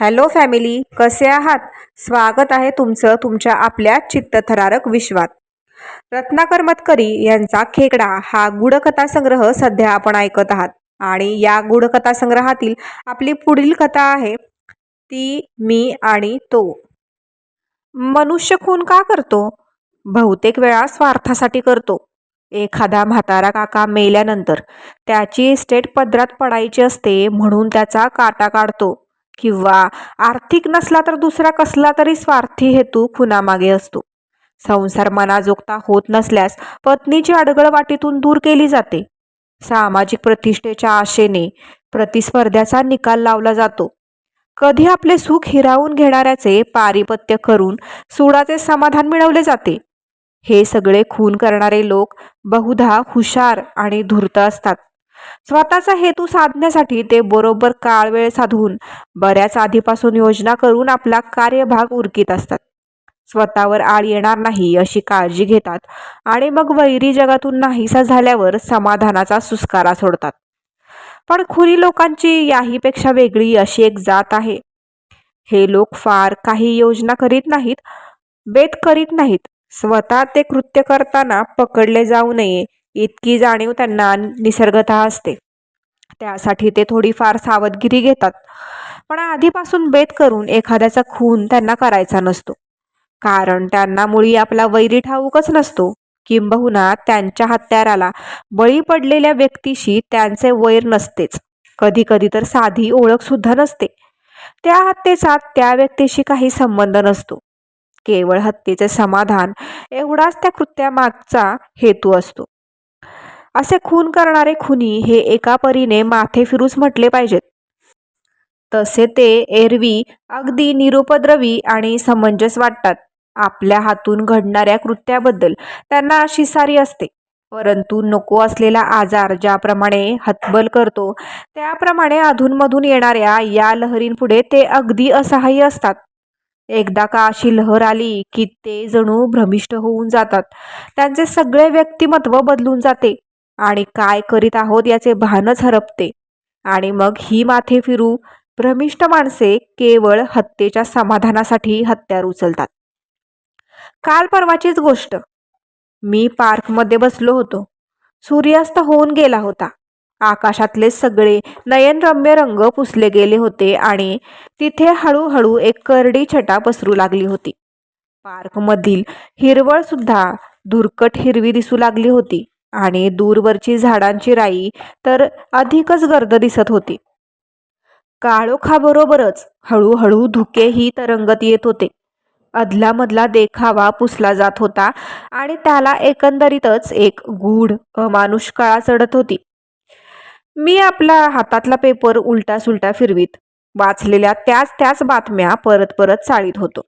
Hello family कसे आहात? स्वागत आहे तुमचं तुमच्या आपल्या चित्तथरारक विश्वात. रत्नाकर मतकरी यांचा खेकडा हा गूढकथा संग्रह सध्या आपण ऐकत आहात. आणि या गूढकथा संग्रहातील आपली पुढील कथा आहे ती मी आणि तो. मनुष्य खून का करतो? बहुतेक वेळा स्वार्थासाठी करतो. एखादा म्हातारा काका मेल्यानंतर त्याची इस्टेट पदरात पडायची असते म्हणून त्याचा काटा काढतो. किंवा आर्थिक नसला तर दुसरा कसला तरी स्वार्थी हेतू खुनामागे असतो. संसार मनाजोगता होत नसल्यास पत्नीची अडगळ वाटीतून दूर केली जाते. सामाजिक प्रतिष्ठेच्या आशेने प्रतिस्पर्ध्याचा निकाल लावला जातो. कधी आपले सुख हिरावून घेणाऱ्याचे पारिपत्य करून सुडाचे समाधान मिळवले जाते. हे सगळे खून करणारे लोक बहुधा हुशार आणि धूर्त असतात. स्वतःचा हेतू साधण्यासाठी ते बरोबर काळ वेळ साधून बऱ्याच आधीपासून योजना करून आपला कार्यभाग उरकीत असतात. स्वतःवर आळ येणार नाही अशी काळजी घेतात आणि मग वैरी जगातून नाहीसा झाल्यावर समाधानाचा सुस्कारा सोडतात. पण खुरी लोकांची याहीपेक्षा वेगळी अशी एक जात आहे. हे लोक फार काही योजना करीत नाहीत बेत करीत नाहीत. स्वतः ते कृत्य करताना पकडले जाऊ नये इतकी जाणीव त्यांना निसर्गत असते. त्यासाठी ते थोडीफार सावधगिरी घेतात. पण आधीपासून बेत करून एखाद्याचा खून त्यांना करायचा नसतो. कारण त्यांना मुळी आपला वैरी ठाऊकच नसतो. किंबहुना त्यांच्या हत्याराला बळी पडलेल्या व्यक्तीशी त्यांचे वैर नसतेच. कधी कधी तर साधी ओळख सुद्धा नसते. त्या हत्येचा त्या व्यक्तीशी काही संबंध नसतो. केवळ हत्येचे समाधान एवढाच त्या कृत्यामागचा हेतू असतो. असे खून करणारे खुनी हे एका परीने माथे फिरूस म्हटले पाहिजेत. तसे ते एरवी अगदी निरुपद्रवी आणि समंजस वाटतात. आपल्या हातून घडणाऱ्या कृत्याबद्दल त्यांना अशी सारी असते. परंतु नको असलेला आजार ज्याप्रमाणे हतबल करतो त्याप्रमाणे अधूनमधून येणाऱ्या या लहरींपुढे ते अगदी असहाय्य असतात. एकदा का अशी लहर आली की ते जणू भ्रमिष्ट होऊन जातात. त्यांचे सगळे व्यक्तिमत्व बदलून जाते. आणि काय करीत आहोत याचे भानच हरपते. आणि मग ही माथे फिरू भ्रमिष्ट माणसे केवळ हत्येच्या समाधानासाठी हत्यार उचलतात. काल परवाचीच गोष्ट. मी पार्कमध्ये बसलो होतो. सूर्यास्त होऊन गेला होता. आकाशातले सगळे नयनरम्य रंग पुसले गेले होते आणि तिथे हळूहळू एक करडी छटा पसरू लागली होती. पार्कमधील हिरवळ सुद्धा धुरकट हिरवी दिसू लागली होती. आणि दूरवरची झाडांची राई तर अधिकच गर्द दिसत होती. काळोखाबरोबरच हळूहळू धुकेही तरंगत येत होते. अदलामधला देखावा पुसला जात होता आणि त्याला एकंदरीतच एक गूढ अमानुष काळा चढत होती. मी आपला हातातला पेपर उलटा सुलटा फिरवीत वाचलेल्या त्याच त्याच बातम्या परत परत चाळीत होतो.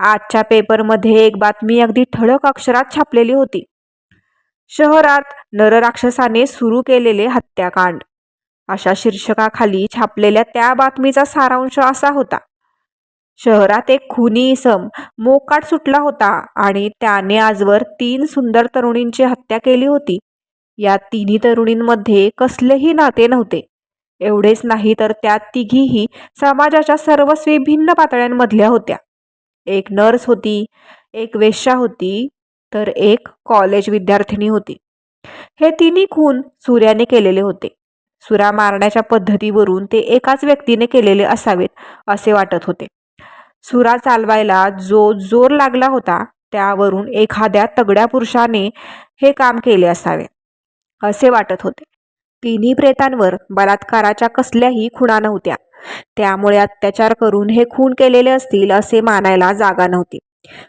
आजच्या पेपरमध्ये एक बातमी अगदी ठळक अक्षरात छापलेली होती. शहरात नरराक्षसाने सुरू केलेले हत्याकांड. अशा शीर्षकाखाली छापलेल्या त्या बातमीचा सारांश असा होता. शहरात एक खुनी इसम मोकाट सुटला होता आणि त्याने आजवर तीन सुंदर तरुणींची हत्या केली होती. या तिन्ही तरुणींमध्ये कसलेही नाते नव्हते. एवढेच नाही तर त्या तिघीही समाजाच्या सर्वस्वी भिन्न पातळ्यांमधल्या होत्या. एक नर्स होती एक वेश्या होती तर एक कॉलेज विद्यार्थिनी होती. हे तिन्ही खून सूर्याने केलेले होते. सुरा मारण्याच्या पद्धतीवरून ते एकाच व्यक्तीने केलेले असावेत असे वाटत होते. सुरा चालवायला जो जोर लागला होता त्यावरून एखाद्या तगड्या पुरुषाने हे काम केले असावे असे वाटत होते. तिन्ही प्रेतांवर बलात्काराच्या कसल्याही खुणा नव्हत्या. त्यामुळे अत्याचार करून हे खून केलेले असतील असे मानायला जागा नव्हती.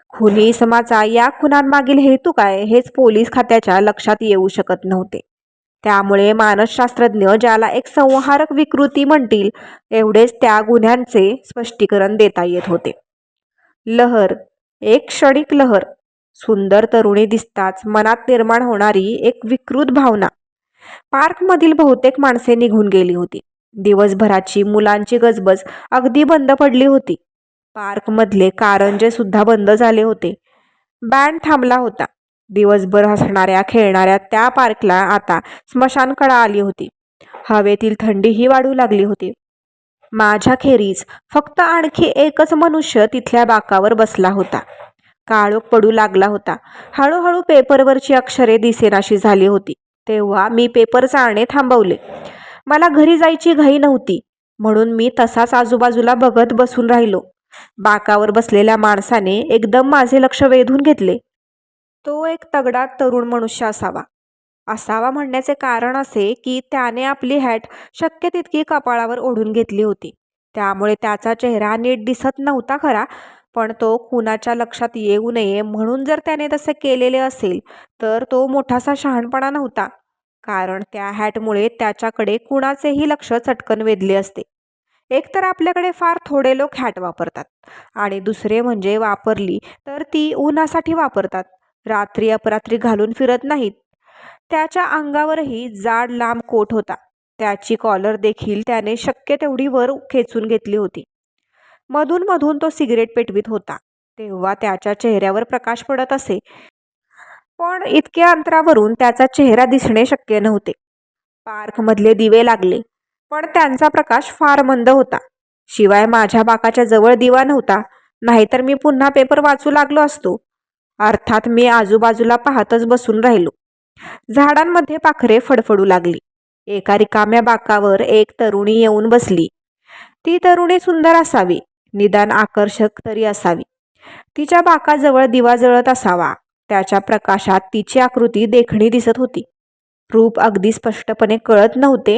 खुनी इसमाचा या खुनांमागील हेतू काय हेच पोलीस खात्याच्या लक्षात येऊ शकत नव्हते. त्यामुळे मानसशास्त्रज्ञ ज्याला एक संहारक विकृती म्हणतील एवढेच त्या गुन्ह्यांचे स्पष्टीकरण देता येत होते. लहर एक क्षणिक लहर. सुंदर तरुणी दिसताच मनात निर्माण होणारी एक विकृत भावना. पार्कमधील बहुतेक माणसे निघून गेली होती. दिवसभराची मुलांची गजबज अगदी बंद पडली होती. पार्कमधले कारंजे सुद्धा बंद झाले होते. बँड थांबला होता. दिवसभर हसणाऱ्या खेळणाऱ्या त्या पार्कला आता स्मशानकडा आली होती. हवेतील थंडीही वाढू लागली होती. माझ्याखेरीज फक्त आणखी एकच मनुष्य तिथल्या बाकावर बसला होता. काळोख पडू लागला होता. हळूहळू पेपरवरची अक्षरे दिसेनाशी झाली होती. तेव्हा मी पेपर चाळणे थांबवले. मला घरी जायची घाई नव्हती. म्हणून मी तसाच आजूबाजूला बघत बसून राहिलो. बाकावर बसलेल्या माणसाने एकदम माझे लक्ष वेधून घेतले. तो एक तगडा तरुण मनुष्य असावा. असावा म्हणण्याचे कारण असे की त्याने आपली हॅट शक्य तितकी कपाळावर ओढून घेतली होती. त्यामुळे त्याचा चेहरा नीट दिसत नव्हता खरा पण तो कुणाच्या लक्षात येऊ नये म्हणून जर त्याने तसे केलेले असेल तर तो मोठासा शहाणपणा नव्हता. कारण त्या हॅटमुळे त्याच्याकडे कुणाचेही लक्ष चटकन वेधले असते. एकतर आपल्याकडे फार थोडे लोक हॅट वापरतात. आणि दुसरे म्हणजे वापरली तर ती उन्हासाठी वापरतात. रात्री अपरात्री घालून फिरत नाहीत. त्याच्या अंगावरही जाड लांब कोट होता. त्याची कॉलर देखील त्याने शक्य तेवढी वर खेचून घेतली होती. मधून मधून तो सिगरेट पेटवीत होता. तेव्हा त्याच्या चेहऱ्यावर प्रकाश पडत असे. पण इतक्या अंतरावरून त्याचा चेहरा दिसणे शक्य नव्हते. पार्कमधले दिवे लागले. पण त्यांचा प्रकाश फार मंद होता. शिवाय माझ्या बाकाच्या जवळ दिवा नव्हता नाहीतर मी पुन्हा पेपर वाचू लागलो असतो. अर्थात मी आजूबाजूला पाहतच बसून राहिलो. झाडांमध्ये पाखरे फडफडू लागली. एका रिकाम्या बाकावर एक तरुणी येऊन बसली. ती तरुणी सुंदर असावी निदान आकर्षक तरी असावी. तिच्या बाकाजवळ दिवा जळत असावा त्याच्या प्रकाशात तिची आकृती देखणी दिसत होती. रूप अगदी स्पष्टपणे कळत नव्हते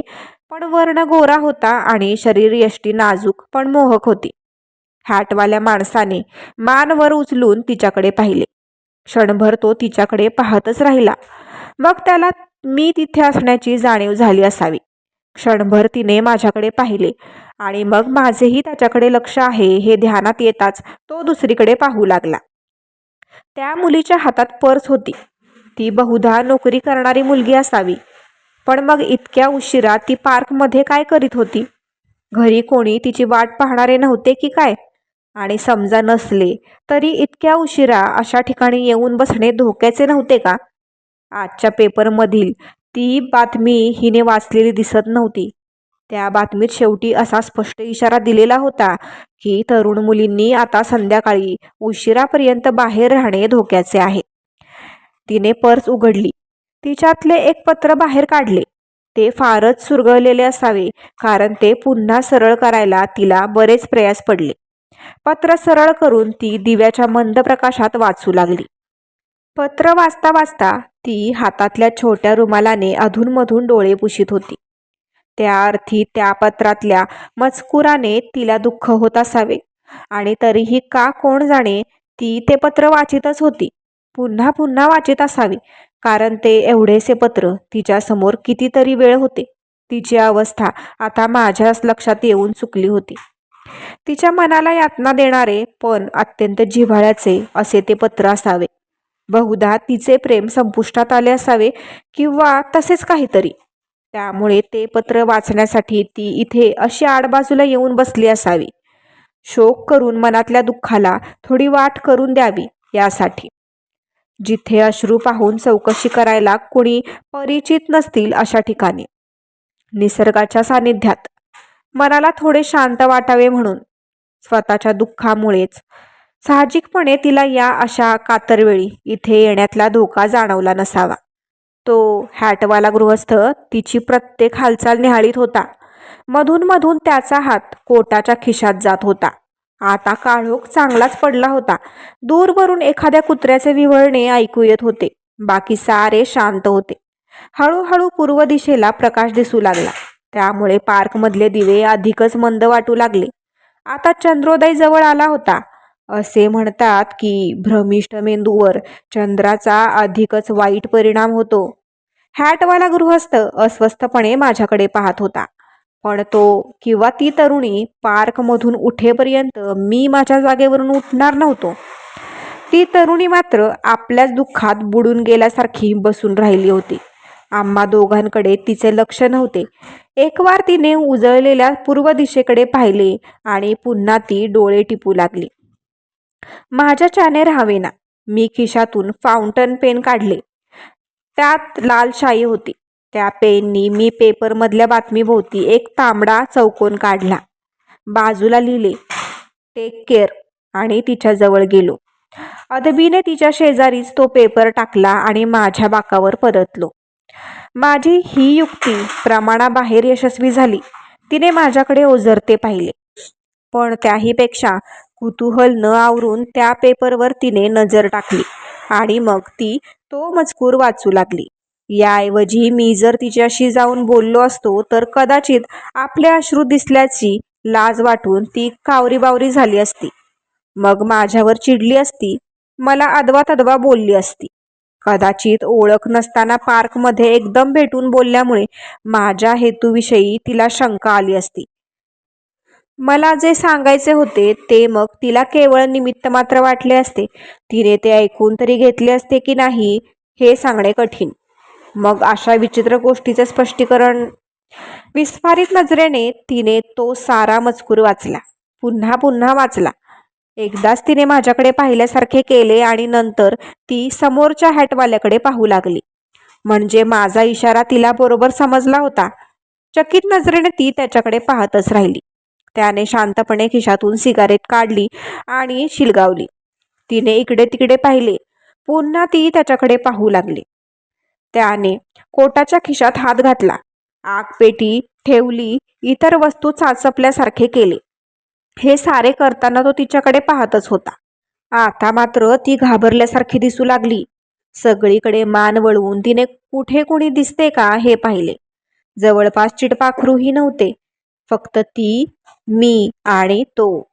पण वर्ण गोरा होता आणि शरीर यष्टी नाजूक पण मोहक होती. हॅटवाल्या माणसाने मान वर उचलून तिच्याकडे पाहिले. क्षणभर तो तिच्याकडे पाहतच राहिला. मग त्याला मी तिथे असण्याची जाणीव झाली असावी. क्षणभर तिने माझ्याकडे पाहिले आणि मग माझेही त्याच्याकडे लक्ष आहे हे ध्यानात येताच तो दुसरीकडे पाहू लागला. त्या मुलीच्या हातात पर्स होती. ती बहुधा नोकरी करणारी मुलगी असावी. पण मग इतक्या उशिरा ती पार्कमध्ये काय करीत होती? घरी कोणी तिची वाट पाहणारे नव्हते की काय? आणि समजा नसले तरी इतक्या उशिरा अशा ठिकाणी येऊन बसणे धोक्याचे नव्हते का? आजच्या पेपरमधील ती बातमी हिने वाचलेली दिसत नव्हती. त्या बातमीत शेवटी असा स्पष्ट इशारा दिलेला होता की तरुण मुलींनी आता संध्याकाळी उशिरापर्यंत बाहेर राहणे धोक्याचे आहे. तिने पर्स उघडली. तिच्यातले एक पत्र बाहेर काढले. ते फारच सुरगळलेले असावे कारण ते पुन्हा सरळ करायला तिला बरेच प्रयास पडले. पत्र सरळ करून ती दिव्याच्या मंद प्रकाशात वाचू लागली. पत्र वाचता वाचता ती हातातल्या छोट्या रुमालाने अधूनमधून डोळे पुशीत होती. त्या अर्थी त्या पत्रातल्या मजकुराने तिला दुःख होत असावे आणि तरीही का कोण जाणे ती ते पत्र वाचितच होती. पुन्हा पुन्हा वाचित असावी कारण ते एवढेसे पत्र तिच्यासमोर कितीतरी वेळ होते. तिची अवस्था आता माझ्याच लक्षात येऊन चुकली होती. तिच्या मनाला यातना देणारे पण अत्यंत जिव्हाळ्याचे असे ते पत्र असावे. बहुधा तिचे प्रेम संपुष्टात आले असावे किंवा तसेच काहीतरी. त्यामुळे ते पत्र वाचण्यासाठी ती इथे अशी आडबाजूला येऊन बसली असावी. शोक करून मनातल्या दुःखाला थोडी वाट करून द्यावी यासाठी. जिथे अश्रू पाहून चौकशी करायला कुणी परिचित नसतील अशा ठिकाणी. निसर्गाच्या सानिध्यात मनाला थोडे शांत वाटावे म्हणून. स्वतःच्या दुःखामुळेच. साहजिकपणे तिला या अशा कातरवेळी इथे येण्यातला धोका जाणवला नसावा. तो हॅटवाला गृहस्थ तिची प्रत्येक हालचाल निहाळीत होता. मधून मधून त्याचा हात कोटाच्या खिशात जात होता. आता काळोख चांगलाच पडला होता. दूरवरून एखाद्या कुत्र्याचे विवळणे ऐकू येत होते. बाकी सारे शांत होते. हळूहळू पूर्व दिशेला प्रकाश दिसू लागला. त्यामुळे पार्कमधले दिवे अधिकच मंद वाटू लागले. आता चंद्रोदय जवळ आला होता. असे म्हणतात की भ्रमिष्ठ मेंदूवर चंद्राचा अधिकच वाईट परिणाम होतो. हॅटवाला गृहस्थ अस्वस्थपणे माझ्याकडे पाहत होता. पण तो किंवा ती तरुणी पार्कमधून उठेपर्यंत मी माझ्या जागेवरून उठणार नव्हतो. ती तरुणी मात्र आपल्याच दुःखात बुडून गेल्यासारखी बसून राहिली होती. आम्हा दोघांकडे तिचे लक्ष नव्हते. एक वार तिने उजळलेल्या पूर्व दिशेकडे पाहिले आणि पुन्हा ती डोळे टिपू लागली. माझ्याच्याने राहावेना मी खिशातून फाउंटन पेन काढले. त्यात लाल शाई होती. त्या पेननी मी पेपरमधल्या बातमीभोवती एक तांबडा चौकोन काढला. बाजूला लिहिले टेक केअर आणि तिच्याजवळ गेलो. अदबीने तिच्या शेजारीच तो पेपर टाकला आणि माझ्या बाकावर परतलो. माझी ही युक्ती प्रमाणाबाहेर यशस्वी झाली. तिने माझ्याकडे ओझरते पाहिले. पण त्याहीपेक्षा कुतूहल न आवरून त्या पेपरवर तिने नजर टाकली आणि मग ती तो मजकूर वाचू लागली. याऐवजी मी जर तिच्याशी जाऊन बोललो असतो तर कदाचित आपले अश्रू दिसल्याची लाज वाटून ती कावरीबावरी झाली असती. मग माझ्यावर चिडली असती मला अदवा तदवा बोलली असती. कदाचित ओळख नसताना पार्कमध्ये एकदम भेटून बोलल्यामुळे माझ्या हेतूविषयी तिला शंका आली असती. मला जे सांगायचे होते ते मग तिला केवळ निमित्त मात्र वाटले असते. तिने ते ऐकून तरी घेतले असते की नाही हे सांगणे कठीण. मग अशा विचित्र गोष्टीचे स्पष्टीकरण. विस्फारित नजरेने तिने तो सारा मजकूर वाचला. पुन्हा पुन्हा वाचला. एकदाच तिने माझ्याकडे पाहिल्यासारखे केले आणि नंतर ती समोरच्या हॅटवाल्याकडे पाहू लागली. म्हणजे माझा इशारा तिला बरोबर समजला होता. चकित नजरेने ती त्याच्याकडे पाहतच राहिली. त्याने शांतपणे खिशातून सिगारेट काढली आणि शिलगावली. तिने इकडे तिकडे पाहिले. पुन्हा ती त्याच्याकडे पाहू लागली. त्याने कोटाच्या खिशात हात घातला. आगपेटी ठेवली इतर वस्तू चाचपल्यासारखे केले. हे सारे करताना तो तिच्याकडे पाहतच होता. आता मात्र ती घाबरल्यासारखी दिसू लागली. सगळीकडे मान वळवून तिने कुठे कुणी दिसते का हे पाहिले. जवळपास चिडपाखरूही नव्हते. फक्त ती मी आणि तो.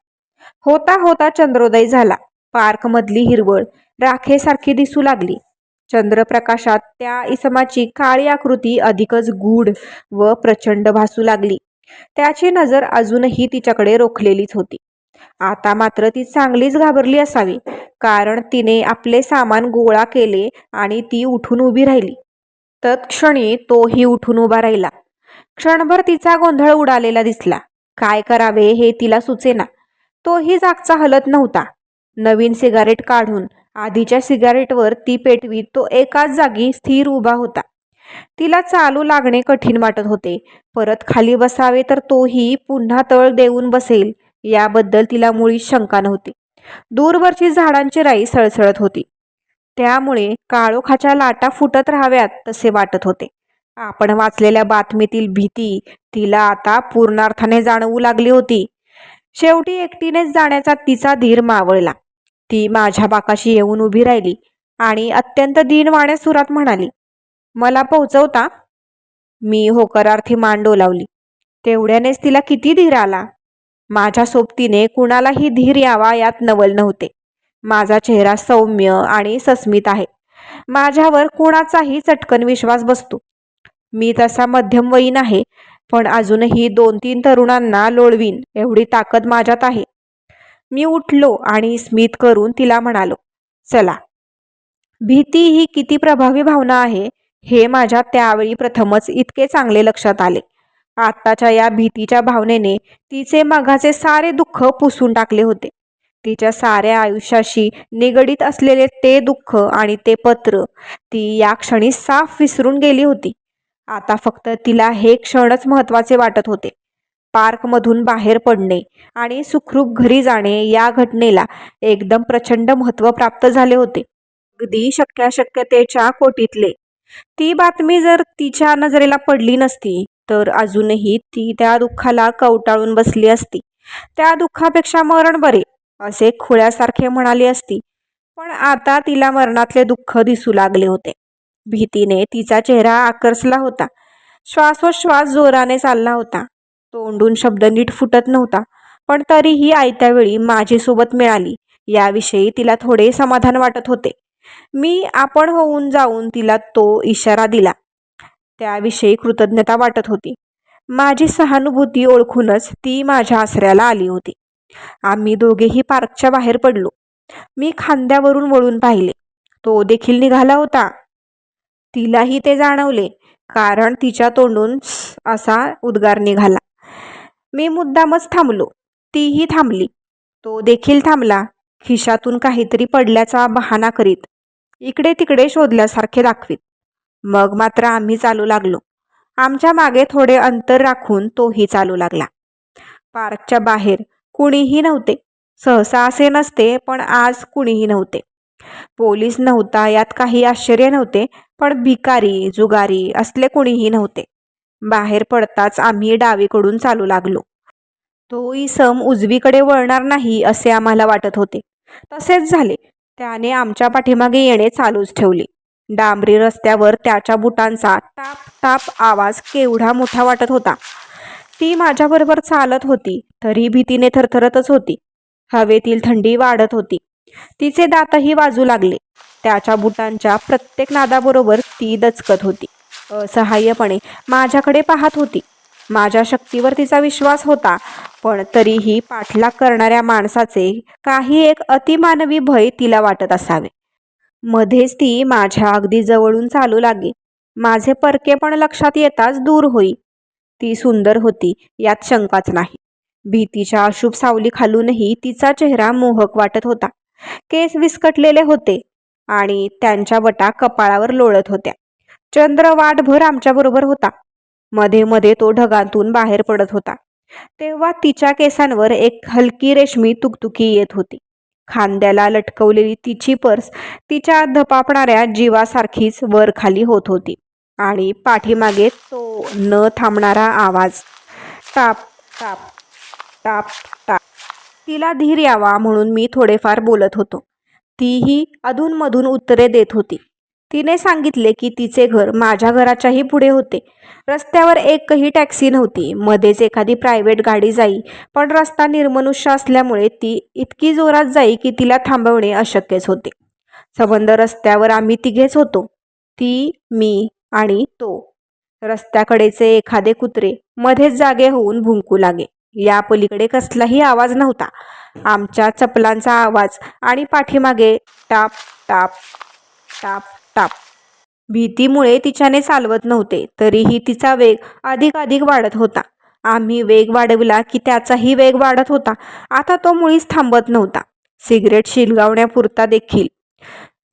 होता होता चंद्रोदय झाला. पार्कमधली हिरवळ राखेसारखी दिसू लागली. चंद्रप्रकाशात त्या इसमाची काळी आकृती अधिकच गूढ व प्रचंड भासू लागली. त्याची नजर अजूनही तिच्याकडे रोखलेलीच होती. आता मात्र ती चांगलीच घाबरली असावी कारण तिने आपले सामान गोळा केले आणि ती उठून उभी राहिली. तत्क्षणी तोही उठून उभा राहिला. क्षणभर तिचा गोंधळ उडालेला दिसला. काय करावे हे तिला सुचेना. तोही जागचा हलत नव्हता. नवीन सिगारेट काढून आधीच्या सिगारेटवर ती पेटवीत तो एकाच जागी स्थिर उभा होता. तिला चालू लागणे कठीण वाटत होते. परत खाली बसावे तर तोही पुन्हा तळ देऊन बसेल याबद्दल तिला मुळीच शंका नव्हती. दूरवरची झाडांची राई सळसळत होती. त्यामुळे काळोखाच्या लाटा फुटत राहाव्यात तसे वाटत होते. आपण वाचलेल्या बातमीतील भीती तिला आता पूर्णार्थाने जाणवू लागली होती. शेवटी एकटीनेच जाण्याचा तिचा धीर मावळला. ती माझ्या बाकाशी येऊन उभी राहिली आणि अत्यंत दीनवाण्या सुरात म्हणाली मला पोहोचवता? मी होकारार्थी मान डोलावली. तेवढ्यानेच तिला किती धीर आला. माझ्या सोबतीने कुणालाही धीर यावा यात नवल नव्हते. माझा चेहरा सौम्य आणि सस्मित आहे. माझ्यावर कुणाचाही चटकन विश्वास बसतो. मी तसा मध्यमवयीन आहे पण अजूनही दोन तीन तरुणांना लोळवीन एवढी ताकद माझ्यात आहे. मी उठलो आणि स्मित करून तिला म्हणालो चला. भीती ही किती प्रभावी भावना आहे हे माझ्या त्यावेळी प्रथमच इतके चांगले लक्षात आले. आत्ताच्या या भीतीच्या भावनेने तिचे मघाचे सारे दुःख पुसून टाकले होते. तिच्या साऱ्या आयुष्याशी निगडीत असलेले ते दुःख आणि ते पत्र ती या क्षणी साफ विसरून गेली होती. आता फक्त तिला हे क्षणच महत्त्वाचे वाटत होते. पार्कमधून बाहेर पडणे आणि सुखरूप घरी जाणे या घटनेला एकदम प्रचंड महत्त्व प्राप्त झाले होते. अगदी शक्याशक्यतेच्या कोटीतले. ती बातमी जर तिच्या नजरेला पडली नसती तर अजूनही ती त्या दुःखाला कवटाळून बसली असती. त्या दुःखापेक्षा मरण बरे असे खुळ्यासारखे म्हणाली असती. पण आता तिला मरणातले दुःख दिसू लागले होते. भीतीने तिचा चेहरा आकर्षला होता. श्वासोश्वास जोराने चालला होता. तोंडून शब्द नीट फुटत नव्हता पण तरीही आयत्या वेळी माझी सोबत मिळाली. याविषयी तिला थोडे समाधान वाटत होते. मी आपण होऊन जाऊन तिला तो इशारा दिला. त्याविषयी कृतज्ञता वाटत होती. माझी सहानुभूती ओळखूनच ती माझ्या आसऱ्याला आली होती. आम्ही दोघेही पार्कच्या बाहेर पडलो. मी खांद्यावरून वळून पाहिले. तो देखील निघाला होता. तिलाही ते जाणवले कारण तिच्या तोंडून असा उद्गार निघाला. मी मुद्दामच थांबलो. तीही थांबली. तो देखील थांबला खिशातून काहीतरी पडल्याचा बहाणा करीत इकडे तिकडे शोधल्यासारखे दाखवीत. मग मात्र आम्ही चालू लागलो. आमच्या मागे थोडे अंतर राखून तोही चालू लागला. पार्कच्या बाहेर कुणीही नव्हते. सहसा असे नसते पण आज कुणीही नव्हते. पोलीस नव्हता यात काही आश्चर्य नव्हते पण भिकारी जुगारी असले कुणीही नव्हते. बाहेर पडताच आम्ही डावीकडून चालू लागलो. तो इसम उजवीकडे वळणार नाही असे आम्हाला वाटत होते. तसेच झाले. त्याने आमच्या पाठीमागे येणे चालूच ठेवले. डांबरी रस्त्यावर त्याच्या बुटांचा टाप टाप आवाज केवढा मोठा वाटत होता. ती माझ्याबरोबर चालत होती तरी भीतीने थरथरतच होती. हवेतील थंडी वाढत होती. तिचे दातही वाजू लागले. त्याच्या बुटांच्या प्रत्येक नादाबरोबर ती दचकत होती. असहाय्यपणे माझ्याकडे पाहत होती. माझ्या शक्तीवर तिचा विश्वास होता पण तरीही पाठलाग करणाऱ्या माणसाचे काही एक अतिमानवी भय तिला वाटत असावे. मध्येच ती माझ्या अगदी जवळून चालू लागे. माझे परके पण लक्षात येताच दूर होई. ती सुंदर होती यात शंकाच नाही. भीतीच्या अशुभ सावली खालूनही तिचा चेहरा मोहक वाटत होता. केस विस्कटलेले होते आणि त्यांच्या वटा कपाळावर लोळत होत्या. चंद्र वाटभर आमच्याबरोबर होता. मध्ये मध्ये तो ढगांतून बाहेर पडत होता. तेव्हा तिच्या केसांवर एक हलकी रेशमी तुकतुकी येत होती. खांद्याला लटकवलेली तिची पर्स तिच्या धपापणाऱ्या जीवासारखीच वर खाली होत होती. आणि पाठीमागे तो न थांबणारा आवाज ताप ताप ताप ताप. तिला धीर यावा म्हणून मी थोडेफार बोलत होतो. तीही अधूनमधून उत्तरे देत होती. तिने सांगितले की तिचे घर माझ्या घराच्याही पुढे होते. रस्त्यावर एकही टॅक्सी नव्हती. मध्येच एखादी प्रायव्हेट गाडी जाई. पण रस्ता निर्मनुष्य असल्यामुळे ती इतकी जोरात जाई की तिला थांबवणे अशक्यच होते. संबंध रस्त्यावर आम्ही तिघेच होतो. ती मी आणि तो. रस्त्याकडेचे एखादे कुत्रे मध्येच जागे होऊन भुंकू लागे. या पलीकडे कसलाही आवाज नव्हता. आमच्या चपलांचा आवाज आणि पाठीमागे टाप टाप टाप टाप. भीतीमुळे तिच्याने चालवत नव्हते तरीही तिचा वेग अधिक अधिक वाढत होता. आम्ही वेग वाढविला की त्याचाही वेग वाढत होता. आता तो मुळीच थांबत नव्हता. सिगरेट शिलगावण्यापुरता देखील.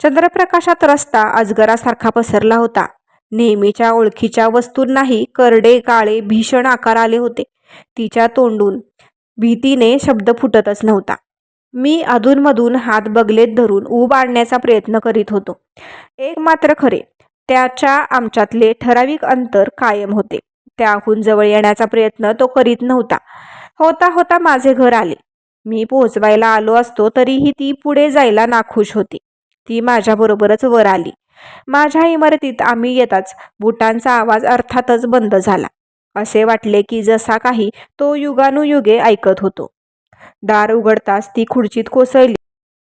चंद्रप्रकाशात रस्ता अजगरासारखा पसरला होता. नेहमीच्या ओळखीच्या वस्तूंनाही करडे काळे भीषण आकार आले होते. तिच्या तोंडून भीतीने शब्द फुटतच नव्हता. मी अधूनमधून हात बगलेत धरून ऊब आणण्याचा प्रयत्न करीत होतो. एक मात्र खरे त्याच्या आमच्यातले ठराविक अंतर कायम होते. त्याहून जवळ येण्याचा प्रयत्न तो करीत नव्हता. होता होता माझे घर आले. मी पोहोचवायला आलो असतो तरीही ती पुढे जायला नाखुश होती. ती माझ्याबरोबरच वर आली. माझ्या इमारतीत आम्ही येताच बुटांचा आवाज अर्थातच बंद झाला. असे वाटले की जसा काही तो युगानुयुगे ऐकत होतो. दार उघडताच ती खुर्चीत कोसळली.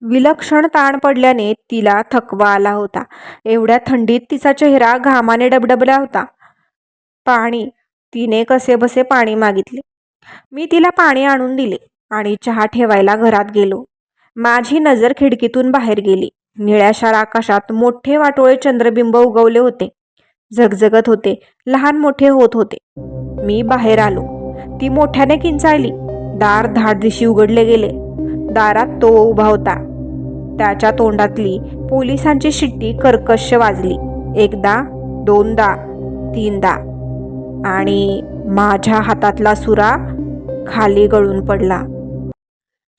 विलक्षण ताण पडल्याने तिला थकवा आला होता. एवढ्या थंडीत तिचा चेहरा घामाने डबडबला होता. पाणी तिने कसे बसे पाणी मागितले. मी तिला पाणी आणून दिले आणि चहा ठेवायला घरात गेलो. माझी नजर खिडकीतून बाहेर गेली. निळ्याशार आकाशात मोठे वाटोळे चंद्रबिंब उगवले होते. झगझगत होते. लहान मोठे होत होते. मी बाहेर आलो. ती मोठ्याने किंचाळली. दार धाडदिशी उघडले गेले. दारात तो उभा होता. त्याच्या तोंडातली पोलिसांची शिट्टी कर्कश वाजली. एकदा दोनदा तीनदा. आणि माझ्या हातातला सुरा खाली गळून पडला.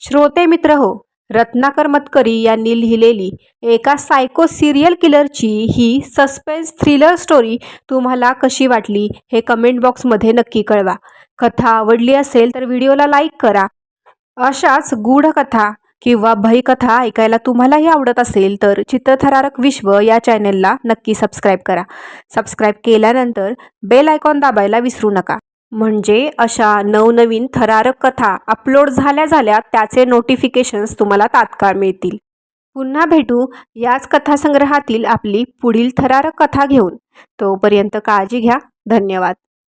श्रोते मित्र हो रत्नाकर मतकरी यांनी लिहिलेली एका सायको सिरियल किलरची ही सस्पेन्स थ्रिलर स्टोरी तुम्हाला कशी वाटली हे कमेंट बॉक्समध्ये नक्की कळवा. कथा आवडली असेल तर व्हिडिओला लाईक करा. अशाच गूढ कथा किंवा भयकथा ऐकायला तुम्हालाही आवडत असेल तर चित्रथरारक विश्व या चॅनेलला नक्की सबस्क्राईब करा. सबस्क्राईब केल्यानंतर बेल आयकॉन दाबायला विसरू नका. म्हणजे अशा नवनवीन थरारक कथा अपलोड झाल्या झाल्या त्याचे नोटिफिकेशन्स तुम्हाला तात्काळ मिळतील. पुन्हा भेटू याच कथासंग्रहातील आपली पुढील थरारक कथा घेऊन. तोपर्यंत काळजी घ्या. धन्यवाद.